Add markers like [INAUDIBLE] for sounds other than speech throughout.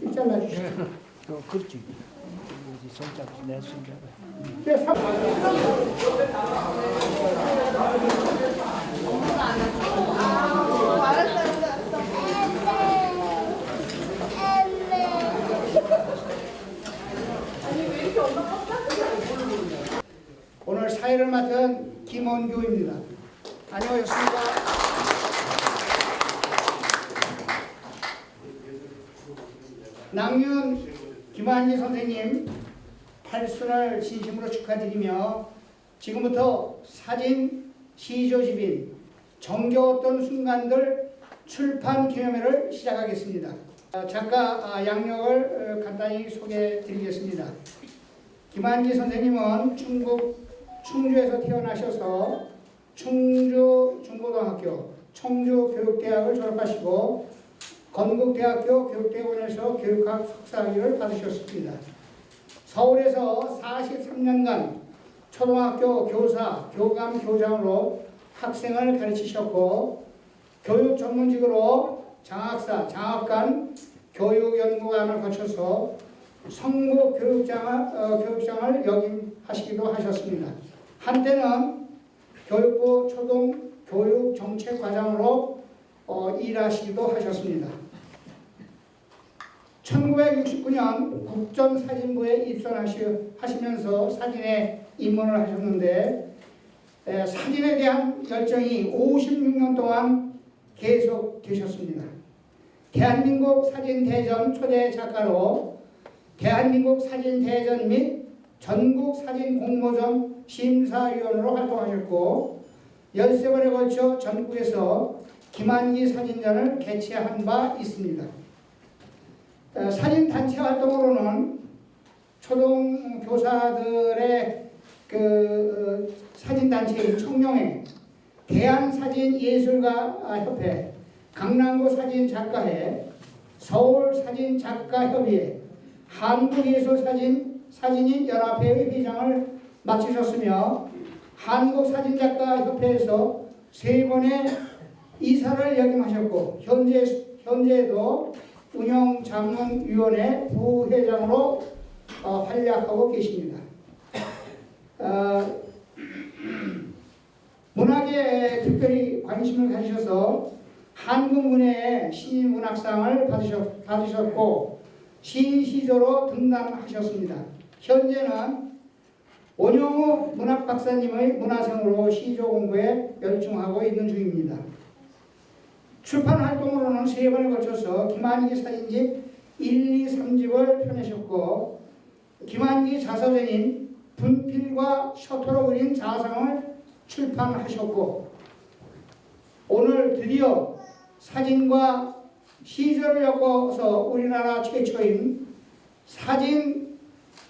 같이 잘라주시죠. 어, 그렇지. 여기 손잡 내 손잡. 네, 삼- 오늘 사회를 맡은 김원교입니다. 안녕하셨습니까? 낭윤 김한희 선생님 8순을 진심으로 축하드리며 지금부터 사진 시조집인 정겨웠던 순간들 출판 기념회를 시작하겠습니다. 어, 작가 아, 양력을 어, 간단히 소개해 드리겠습니다. 김한기 선생님은 충북 충주에서 태어나셔서 충주 중고등학교, 청주 교육대학을 졸업하시고 건국대학교 교육대원에서 교육학 석사학위를 받으셨습니다. 서울에서 43년간 초등학교 교사, 교감, 교장으로 학생을 가르치셨고 교육 전문직으로 장학사, 장학관, 교육연구관을 거쳐서 성부 교육장, 어, 교육장을 역임하시기도 하셨습니다. 한때는 교육부 초등 교육 정책 과장으로 어, 일하시기도 하셨습니다. 1969년 국정사진부에 입선하시면서 사진에 입문을 하셨는데 에, 사진에 대한 열정이 56년 동안 계속되셨습니다. 대한민국 사진대전 초대 작가로 대한민국 사진대전 및 전국 사진 공모전 심사위원으로 활동하셨고 13번에 걸쳐 전국에서 김한기 사진전을 개최한 바 있습니다. 어, 사진 단체 활동으로는 초등 교사들의 그 어, 사진 단체인 청룡회, 대한 사진 예술가 협회, 강남구 사진 작가회, 서울 사진 작가 협의회, 한국예술 사진 사진인 연합회 회장을 맡으셨으며 한국 사진 작가 협회에서 세 번의 이사를 역임하셨고 현재 현재도 운영 자문위원회 부회장으로 어, 활약하고 계십니다. 어, 문학에 특별히 관심을 가지셔서 한국문예의 신인 문학상을 받으셨, 받으셨고 시인 시조로 등단하셨습니다. 현재는 원영우 문학박사님의 문화생으로 시조 공부에 열중하고 있는 중입니다. 출판 활동으로는 세 번에 걸쳐서 김한기 사진집 1, 2, 3집을 펴내셨고 김한기 자서전인 분필과 셔터로 그린 자상을 출판하셨고 오늘 드디어 사진과 시조를 엮어서 우리나라 최초인 사진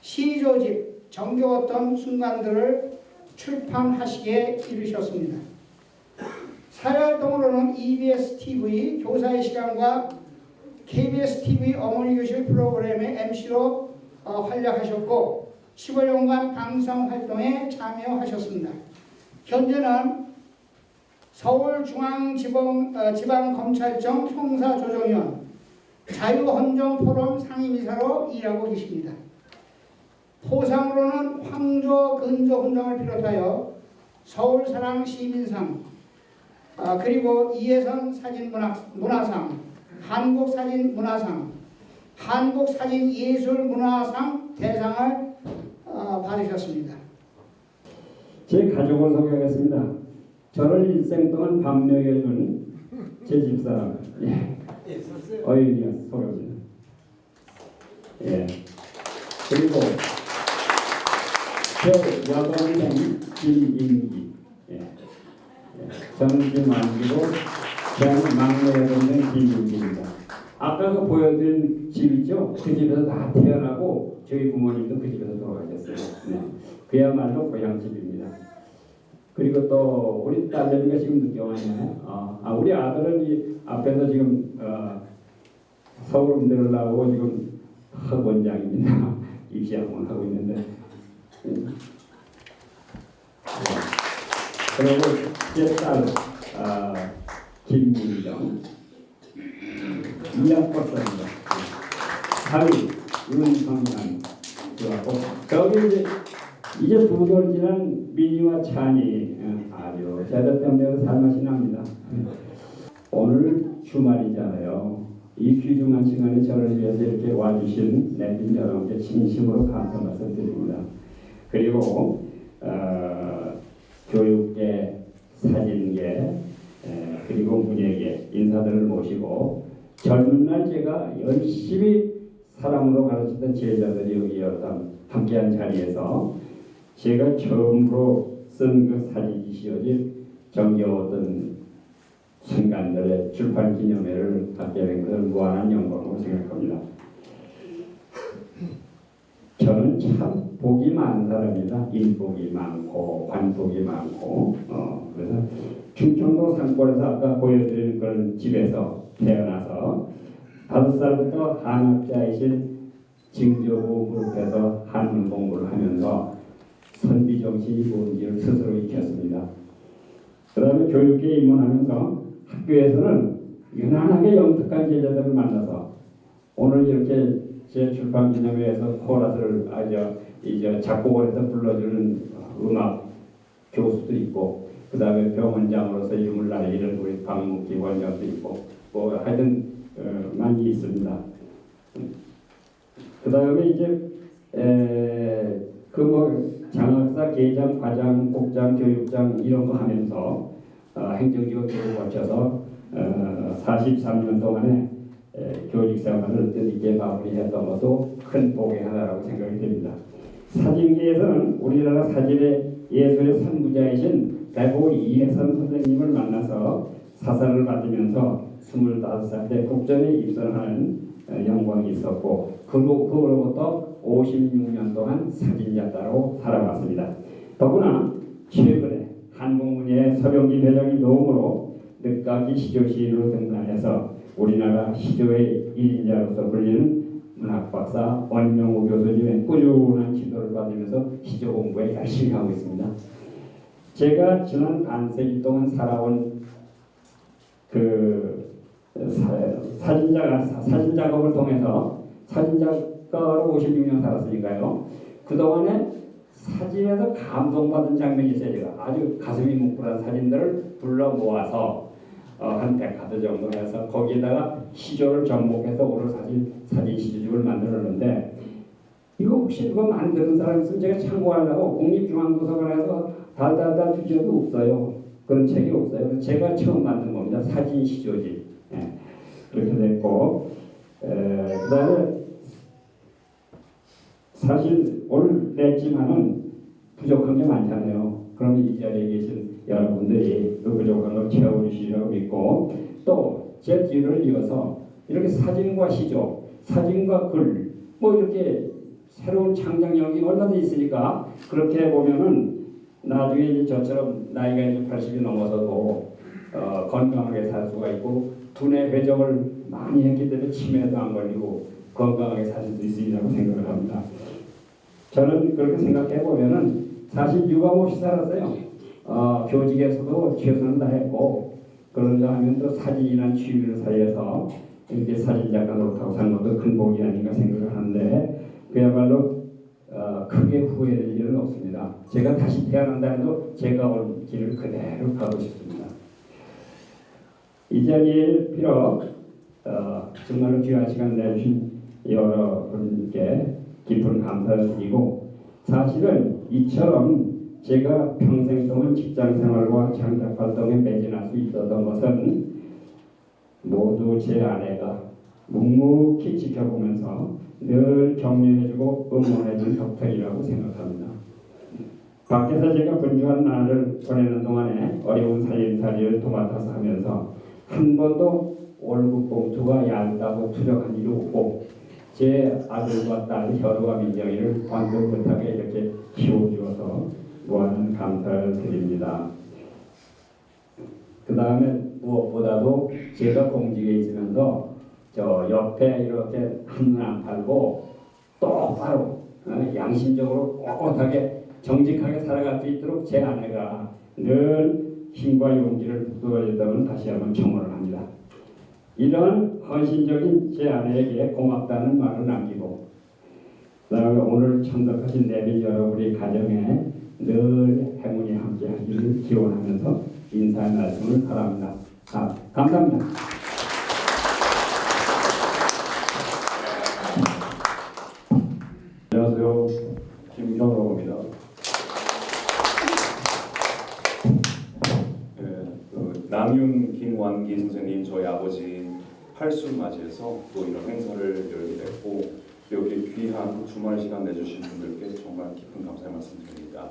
시조집 정겨웠던 순간들을 출판하시기에 이르셨습니다. 사회활동으로는 EBS TV 교사의 시간과 KBS TV 어머니 교실 프로그램의 MC로 어, 활약하셨고 15년간 방송 활동에 참여하셨습니다. 현재는 서울중앙지방 어, 형사조정위원 자유헌정포럼 상임이사로 일하고 계십니다. 포상으로는 황조 근조 훈장을 비롯하여 서울사랑 시민상 아, 그리고 이해선 사진문학 문화상, 한국사진문화상, 한국사진예술문화상 대상을 어, 받으셨습니다. 제 가족을 소개하겠습니다. 저를 일생 동안 반명해준 제 집사람 예. 어윤이가 소개합니다. 예. 그리고 저 여동생 김인기 저는 지금 만기고 저는 막내 여동생 김인기입니다. 아까 그 보여드린 집 있죠? 그 집에서 다 태어나고 저희 부모님도 그 집에서 돌아가셨어요. 네. 그야말로 고향집입니다. 그리고 또 우리 딸내미가 지금 늦게 왔네요. 어, 아, 우리 아들은 이 앞에서 지금 어, 서울 음대를 나오고 지금 학원장입니다. [LAUGHS] 입시학원 하고 있는데 음. 네. 그리고 제딸 아, 김민정 이학박사입니다. 사위 윤성남 들어가고 저기 이제 이제 두돌 지난 민희와 찬이 어, 아주 제대tem대로 살맛이 납니다. 오늘 주말이잖아요. 이 귀중한 시간에 저를 위해서 이렇게 와주신 내빈 여러분께 진심으로 감사 말씀드립니다. 그리고 어, 교육계, 사진계, 에, 그리고 문예계 인사들을 모시고 젊은 날 제가 열심히 사람으로 가르치던 제자들이 여기 여러 함께한 자리에서 제가 처음으로 쓴 그 사진이 시어진 정겨웠던 순간들의 출판 기념회를 갖게 된 것을 무한한 영광으로 생각합니다. 저는 참 복이 많은 사람이다. 인복이 많고 관복이 많고 어, 그래서 충청도 산골에서 아까 보여드린 그런 집에서 태어나서 다섯 살부터 한학자이신 징조부 그룹에서 한문 공부를 하면서 선비 정신이 뭔지를 스스로 익혔습니다. 그 다음에 교육계에 입문하면서 학교에서는 유난하게 영특한 제자들을 만나서 오늘 이렇게 제 출판 기념회에서 코러스를 아주 이제 작곡을 해서 불러주는 음악 교수도 있고 그 다음에 병원장으로서 이름을 날리는 우리 박묵기 원장도 있고 뭐 하여튼 어, 많이 있습니다. 그 다음에 이제 그뭐 장학사, 계장, 과장, 복장, 교육장 이런 거 하면서 어, 행정지원 교육을 거쳐서 어, 43년 동안에 에, 교직 생활을 뜻있게 마무리했던 것도 큰 복의 하나라고 생각이 됩니다. 사진계에서는 우리나라 사진의 예술의 선구자이신 배우 이혜선 선생님을 만나서 사사를 받으면서 25살 때 국전에 입선하는 어, 영광이 있었고 그로, 그로부터 56년 동안 사진작가로 살아왔습니다. 더구나 최근에 한국문예 서병기 회장의 도움으로 늦가기 시조 시인으로 등단해서 우리나라 시조의 일인자로서 불리는 문학박사 원명호 교수님의 꾸준한 지도를 받으면서 시조 공부에 열심히 하고 있습니다. 제가 지난 반세기 동안 살아온 그 사, 진작 사진 작업을 통해서 사진 작가로 56년 살았으니까요. 그 동안에 사진에서 감동받은 장면이 있어요. 제가 아주 가슴이 뭉클한 사진들을 불러 모아서 어, 한 100카드 정도 해서 거기에다가 시조를 접목해서 오늘 사진 사진 시조집을 만들었는데 이거 혹시 누가 만드는 사람 있으면 제가 참고하려고 국립중앙도서관에서 달달달 뒤져도 없어요. 그런 책이 없어요. 제가 처음 만든 겁니다. 사진 시조집. 예, 그렇게 됐고 에, 그다음에 사실 오늘 냈지만은 부족한 게 많잖아요. 그럼 이 자리에 계신 여러분들이 걸 채워주시라고 믿고 또제 뒤를 이어서 이렇게 사진과 시조, 사진과 글, 뭐 이렇게 새로운 창작력이 얼마나 있으니까 그렇게 보면은 나중에 저처럼 나이가 이제 80이 넘어서도 어, 건강하게 살 수가 있고 두뇌 회전을 많이 했기 때문에 치매도 안 걸리고 건강하게 살 수 있으리라고 생각을 합니다. 저는 그렇게 생각해 보면은 사실 유감 없이 살았어요. 어, 교직에서도 최선을 다했고 그런가 하면 또 사진이라는 취미를 살려서 이렇게 사진 작가 노릇하고 산 것도 큰 복이 아닌가 생각을 하는데 그야말로 어, 크게 후회될 일은 없습니다. 제가 다시 태어난다 해도 제가 온 길을 그대로 가고 싶습니다. 이 자리에 비록 어, 정말로 귀한 시간 내주신 여러분께 깊은 감사를 드리고 사실은 이처럼 제가 평생 동안 직장 생활과 창작 활동에 매진할 수 있었던 것은 모두 제 아내가 묵묵히 지켜보면서 늘 격려해주고 응원해준 덕택이라고 생각합니다. 밖에서 제가 분주한 날을 보내는 동안에 어려운 살림살이를 도맡아서 하면서 한 번도 월급 봉투가 얇다고 투정한 일이 없고 제 아들과 딸 혈우와 민정이를 완벽하게 이렇게 키워주어서 무한한 감사를 드립니다. 그 다음에 무엇보다도 제가 공직에 있으면서 저 옆에 이렇게 한눈 안 팔고 똑바로 어, 양심적으로 꼿꼿하게 정직하게 살아갈 수 있도록 제 아내가 늘 힘과 용기를 북돋아줬다면 다시 한번 청원을 합니다. 이런 헌신적인 제 아내에게 고맙다는 말을 남기고 그다음에 오늘 참석하신 내빈 여러분의 가정에 늘 행운이 함께하기를 기원하면서 인사의 말씀을 바랍니다. 아, 감사합니다. 안녕하세요. 김현호입니다. 예, 그 남윤 김완기 선생님 저희 아버지 팔순 맞이해서 또 이런 행사를 열게 됐고 여기 귀한 주말 시간 내주신 분들께 정말 깊은 감사의 말씀드립니다.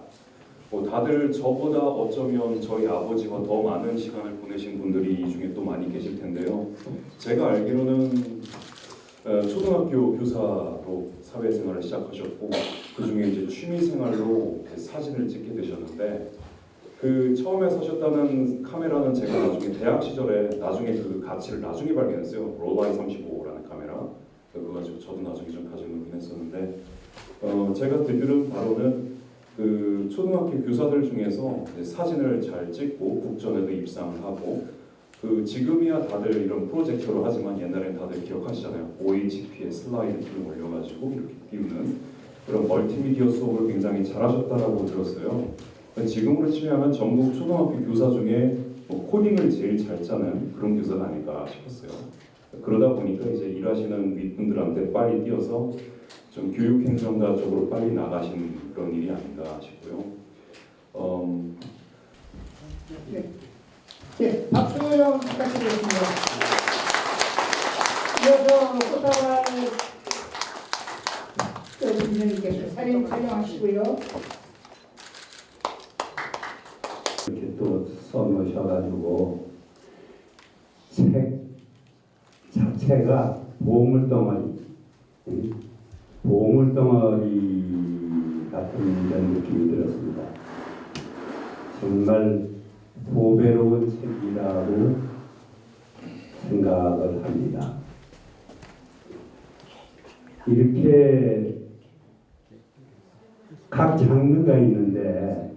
뭐 다들 저보다 어쩌면 저희 아버지와 더 많은 시간을 보내신 분들이 이 중에 또 많이 계실 텐데요. 제가 알기로는 어, 초등학교 교사로 사회생활을 시작하셨고 그 중에 이제 취미생활로 이렇게 사진을 찍게 되셨는데 그 처음에 사셨다는 카메라는 제가 나중에 대학 시절에 나중에 그 가치를 나중에 발견했어요. 롤라이 35라는 카메라. 그거 가지고 저도 나중에 좀 가지고 있긴 했었는데 어, 제가 듣기로는 바로는 그 초등학교 교사들 중에서 사진을 잘 찍고 국전에도 입상을 하고 그 지금이야 다들 이런 프로젝터로 하지만 옛날엔 다들 기억하시잖아요. OHP에 슬라이드 필름 올려가지고 이렇게 띄우는 그런 멀티미디어 수업을 굉장히 잘하셨다라고 들었어요. 지금으로 치면 전국 초등학교 교사 중에 뭐 코딩을 제일 잘 짜는 그런 교사가 아닐까 싶었어요. 그러다 보니까 이제 일하시는 윗분들한테 빨리 뛰어서 좀 교육 행정가 쪽으로 빨리 나가신 그런 일이 아닌가 싶고요. 음, 예, 박수 좀 부탁드리겠습니다. 이어서 꽃다발 김선생님께서 사진 촬영하시고요. 이렇게 또 써놓으셔가지고 책 자체가 보물 덩어리, 응? 보물 덩어리 같은 이런 느낌이 들었습니다. 정말 보배로운 책이라고 생각을 합니다. 이렇게 각 장르가 있는데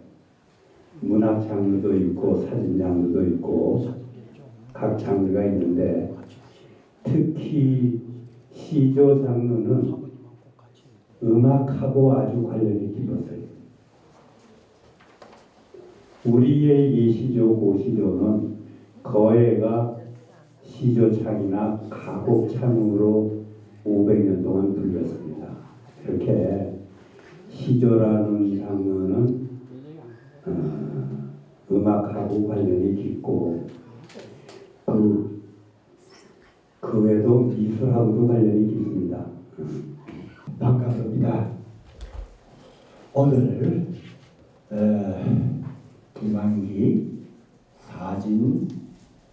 문학 장르도 있고 사진 장르도 있고 각 장르가 있는데 특히 시조 장르는 음악하고 아주 관련이 깊었어요. 우리의 예시조 고시조는 거해가 시조창이나 가곡창으로 500년 동안 불렸습니다. 이렇게 시조라는 장르는 어, 음악하고 관련이 깊고 그, 그 외에도 미술하고도 관련이 깊습니다. 반갑습니다. 오늘 어, 김한기 사진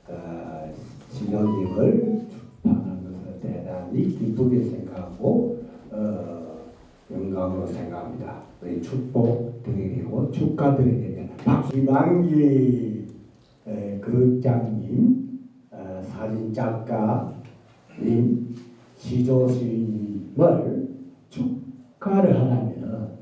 어, 진호님을 출판한 것을 대단히 기쁘게 생각하고 어, 영광으로 생각합니다. 축복 드리고 축하드립니다. 박수. 에, 극장님, 어, 사진 작가님, 시조스님을 축하를 하려면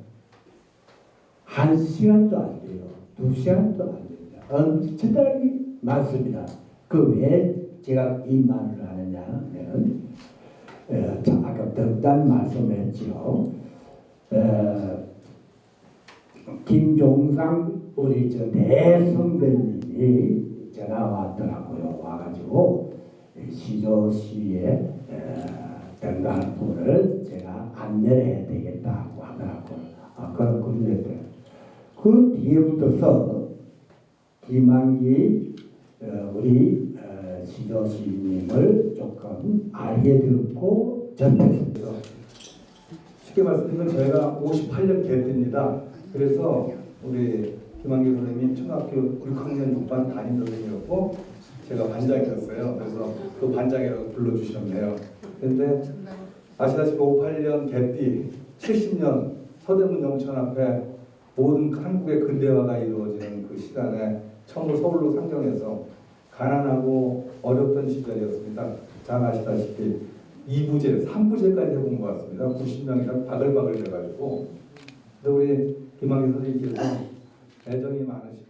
한 시간도 안 돼요. 두 시간도 안 됩니다. 엄청나게 많습니다. 그 왜 제가 이 말을 하느냐 하면 아까 덕단 말씀했지요. 어, 김종상 우리 저 대선배님이 전화 왔더라고요. 와가지고 시조시에 등간부를 제가 안내를 해야 되겠다고 하더라고요. 아, 그럼 그랬더니 그 뒤에부터서 김한기 어, 우리 어, 시조시님을 조금 알게 되었고 전했습니다. 쉽게 말씀드리면 저희가 58년 개표입니다. 그래서 우리 김한길 선생님 초등학교 6학년 6반 담임 선생님이었고 제가 반장이었어요. 그래서 그 반장이라고 불러주셨네요. 근데 아시다시피 58년 개띠 70년 서대문 영천 앞에 모든 한국의 근대화가 이루어지는 그 시간에 처음으로 서울로 상정해서 가난하고 어렵던 시절이었습니다. 잘 아시다시피 2부제, 3부제까지 해본 것 같습니다. 90명이나 바글바글 돼가지고. 근데 우리 김학의 선생님께서 애정이 많으시